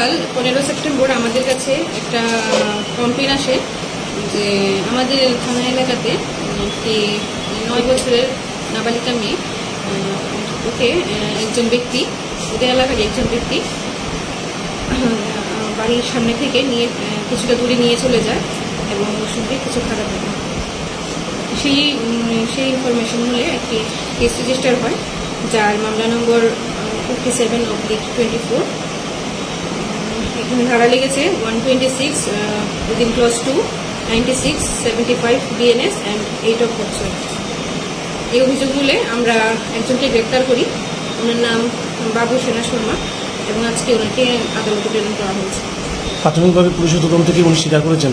গতকাল, পনেরো সেপ্টেম্বর আমাদের কাছে একটা কমপ্লেন আসে যে আমাদের থানা এলাকাতে একটি নয় বছরের নাবালিকা মেয়ে ওকে একজন ব্যক্তি, ওদের এলাকার একজন ব্যক্তি বাড়ির সামনে থেকে নিয়ে কিছুটা দূরে নিয়ে চলে যায় এবং ওর সঙ্গে কিছু খারাপ হয় সেই সেই ইনফরমেশন হলে একটি কেস রেজিস্টার হয়, যার মামলা নম্বর fifty seven oblique twenty four এখানে ধারা লেগেছে one twenty six within clause two ninety six seventy five BNS and eight of বছর এই অভিযোগ আমরা একজনকে গ্রেপ্তার করি। ওনার নাম বাবু সেনা শর্মা এবং আজকে ওনাকে আদালতে প্রেরণ করা হয়েছে। প্রাথমিকভাবে পুলিশের তদন্ত থেকে উনি স্বীকার করেছেন?